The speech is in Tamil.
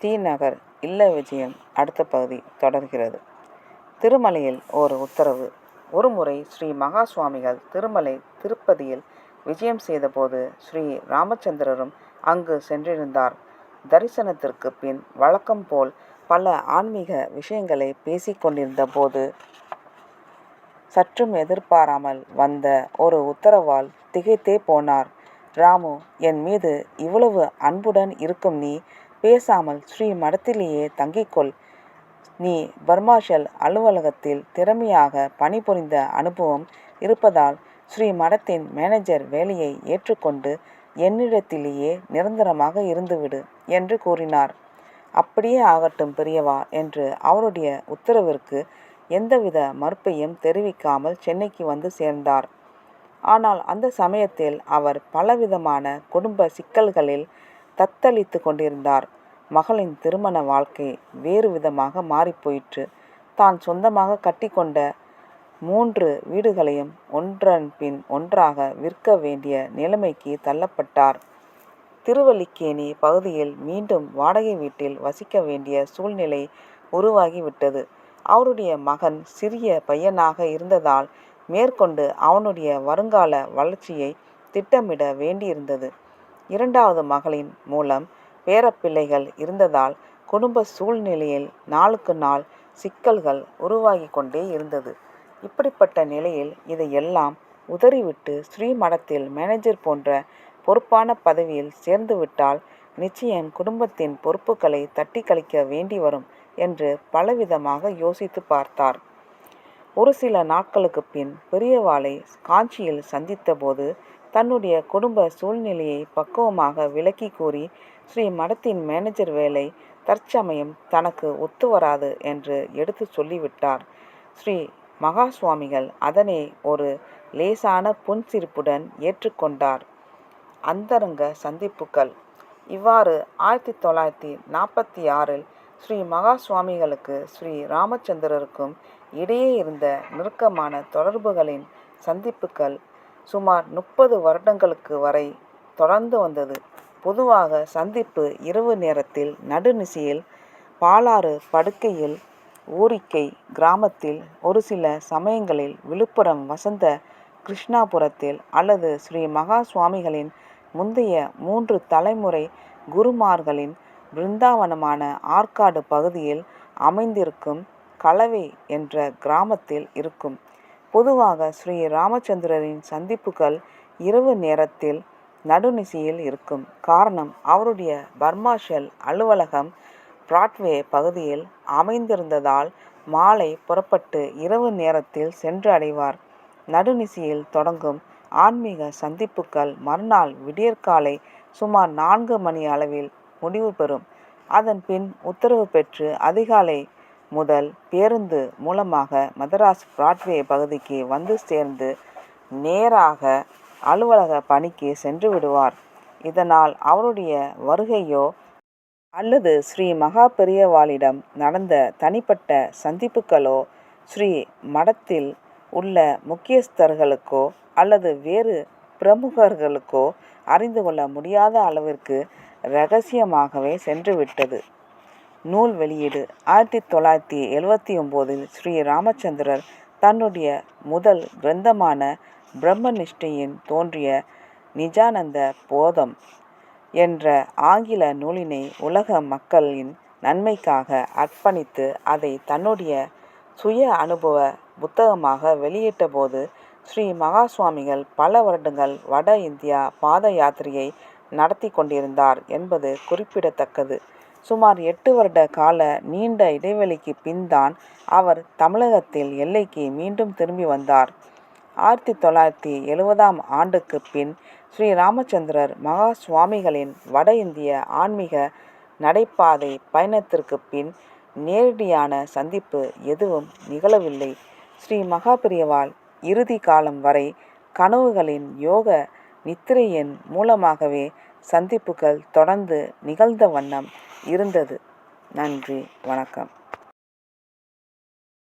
தி நகர் இல்ல விஜயம் அடுத்த பகுதி தொடர்கிறது. திருமலையில் ஒரு உத்தரவு. ஒருமுறை ஸ்ரீ மகா சுவாமிகள் திருமலை திருப்பதியில் விஜயம் செய்தபோது ஸ்ரீ ராமச்சந்திரரும் அங்கு சென்றிருந்தார். தரிசனத்திற்கு பின் வழக்கம் போல் பல ஆன்மீக விஷயங்களை பேசிக்கொண்டிருந்த போது சற்றும் எதிர்பாராமல் வந்த ஒரு உத்தரவால் திகைத்தே போனார். ராமு என் மீது இவ்வளவு அன்புடன் இருக்கும் நீ பேசாமல் ஸ்ரீ மடத்திலேயே தங்கிக்கொள். நீ பர்மாஷல் அலுவலகத்தில் திறமையாக பணிபுரிந்த அனுபவம் இருப்பதால் ஸ்ரீ மடத்தின் மேனேஜர் வேலையை ஏற்றுக்கொண்டு என்னிடத்திலேயே நிரந்தரமாக இருந்துவிடு என்று கூறினார். அப்படியே ஆகட்டும் பெரியவா என்று அவருடைய உத்தரவிற்கு எந்தவித மறுப்பையும் தெரிவிக்காமல் சென்னைக்கு வந்து சேர்ந்தார். ஆனால் அந்த சமயத்தில் அவர் பலவிதமான குடும்ப சிக்கல்களில் தத்தளித்து கொண்டிருந்தார். மகளின் திருமண வாழ்க்கை வேறு விதமாக மாறிப்போயிற்று தான் சொந்தமாக கட்டிக்கொண்ட மூன்று வீடுகளையும் ஒன்றன் பின் ஒன்றாக விற்க வேண்டிய நிலைமைக்கு தள்ளப்பட்டார். திருவல்லிக்கேணி பகுதியில் மீண்டும் வாடகை வீட்டில் வசிக்க வேண்டிய சூழ்நிலை உருவாகிவிட்டது. அவருடைய மகன் சிறிய பையனாக இருந்ததால் மேற்கொண்டு அவனுடைய வருங்கால வளர்ச்சியை திட்டமிட வேண்டியிருந்தது. இரண்டாவது மகளின் மூலம் பேரப்பிள்ளைகள் இருந்ததால் குடும்ப சூழ்நிலையில் நாளுக்கு நாள் சிக்கல்கள் உருவாகி கொண்டே இருந்தது. இப்படிப்பட்ட நிலையில் இதையெல்லாம் உதறிவிட்டு ஸ்ரீமடத்தில் மேனேஜர் போன்ற பொறுப்பான பதவியில் சேர்ந்துவிட்டால் நிச்சயம் குடும்பத்தின் பொறுப்புகளை தட்டி கழிக்க வேண்டி வரும் என்று பலவிதமாக யோசித்து பார்த்தார். ஒரு சில நாட்களுக்கு பின் பெரியவாளை காஞ்சியில் சந்தித்தபோது தன்னுடைய குடும்ப சூழ்நிலையை பக்குவமாக விளக்கி கூறி ஸ்ரீ மடத்தின் மேனேஜர் வேலை தற்சமயம் தனக்கு ஒத்து வராது என்று எடுத்து சொல்லிவிட்டார். ஸ்ரீ மகா சுவாமிகள் அதனை ஒரு லேசான புன்சிரிப்புடன் ஏற்றுக்கொண்டார். அந்தரங்க சந்திப்புகள். இவ்வாறு ஆயிரத்தி தொள்ளாயிரத்தி நாற்பத்தி ஆறில் ஸ்ரீ மகா சுவாமிகளுக்கு ஸ்ரீ ராமச்சந்திரருக்கும் இடையே இருந்த நெருக்கமான தொடர்புகளின் சந்திப்புகள் சுமார் முப்பது வருடங்களுக்கு வரை தொடர்ந்து வந்தது. பொதுவாக சந்திப்பு இரவு நேரத்தில் நடுநிசியில் பாலாறு படுக்கையில் ஊரிக்கை கிராமத்தில் ஒரு சில சமயங்களில் விழுப்புரம் வசந்த கிருஷ்ணாபுரத்தில் அல்லது ஸ்ரீ மகா சுவாமிகளின் முந்தைய மூன்று தலைமுறை குருமார்களின் பிருந்தாவனமான ஆற்காடு பகுதியில் அமைந்திருக்கும் கலவை என்ற கிராமத்தில் இருக்கும். பொதுவாக ஸ்ரீ ராமச்சந்திரரின் சந்திப்புகள் இரவு நேரத்தில் நடுநிசியில் இருக்கும். காரணம் அவருடைய பர்மாஷல் அலுவலகம் பிராட்வே பகுதியில் அமைந்திருந்ததால் மாலை புறப்பட்டு இரவு நேரத்தில் சென்று அடைவார். நடுநிசியில் தொடங்கும் ஆன்மீக சந்திப்புகள் மறுநாள் விடியற்காலை சுமார் நான்கு மணி அளவில் முடிவு பெறும். அதன் பின் உத்தரவு பெற்று அதிகாலை முதல் பேருந்து மூலமாக மதராஸ் பிராட்வே பகுதிக்கு வந்து சேர்ந்து நேராக அலுவலக பணிக்கு சென்று விடுவார். இதனால் அவருடைய வருகையோ அல்லது ஸ்ரீ மகா பெரியவாளிடம் நடந்த தனிப்பட்ட சந்திப்புகளோ ஸ்ரீ மடத்தில் உள்ள முக்கியஸ்தர்களுக்கோ அல்லது வேறு பிரமுகர்களுக்கோ அறிந்து கொள்ள முடியாத அளவிற்கு ரகசியமாகவே சென்றுவிட்டது நூல் வெளியீடு. ஆயிரத்தி தொள்ளாயிரத்தி எழுவத்தி ஒம்போதில் ஸ்ரீ ராமச்சந்திரர் தன்னுடைய முதல் கிரந்தமான பிரம்மனிஷ்டையின் தோன்றிய நிஜானந்த போதம் என்ற ஆங்கில நூலினை உலக மக்களின் நன்மைக்காக அர்ப்பணித்து அதை தன்னுடைய சுய அனுபவ புத்தகமாக வெளியிட்டபோது ஸ்ரீ மகா சுவாமிகள் பல வருடங்கள் வட இந்தியா பாத யாத்திரையை நடத்தி கொண்டிருந்தார் என்பது குறிப்பிடத்தக்கது. சுமார் எட்டு வருட கால நீண்ட இடைவெளிக்கு பின்தான் அவர் தமிழகத்தில் எல்லைக்கு மீண்டும் திரும்பி வந்தார். ஆயிரத்தி தொள்ளாயிரத்தி எழுவதாம் ஆண்டுக்கு பின் ஸ்ரீ ராமச்சந்திரர் மகா சுவாமிகளின் வட இந்திய ஆன்மீக நடைபாதை பயணத்திற்கு பின் நேரடியான சந்திப்பு எதுவும் நிகழவில்லை. ஸ்ரீ மகாபிரியவால் இறுதி காலம் வரை கனவுகளின் யோக நித்திரையின் மூலமாகவே சந்திப்புகள் தொடர்ந்து நிகழ்ந்த வண்ணம் இருந்தது. நன்றி வணக்கம்.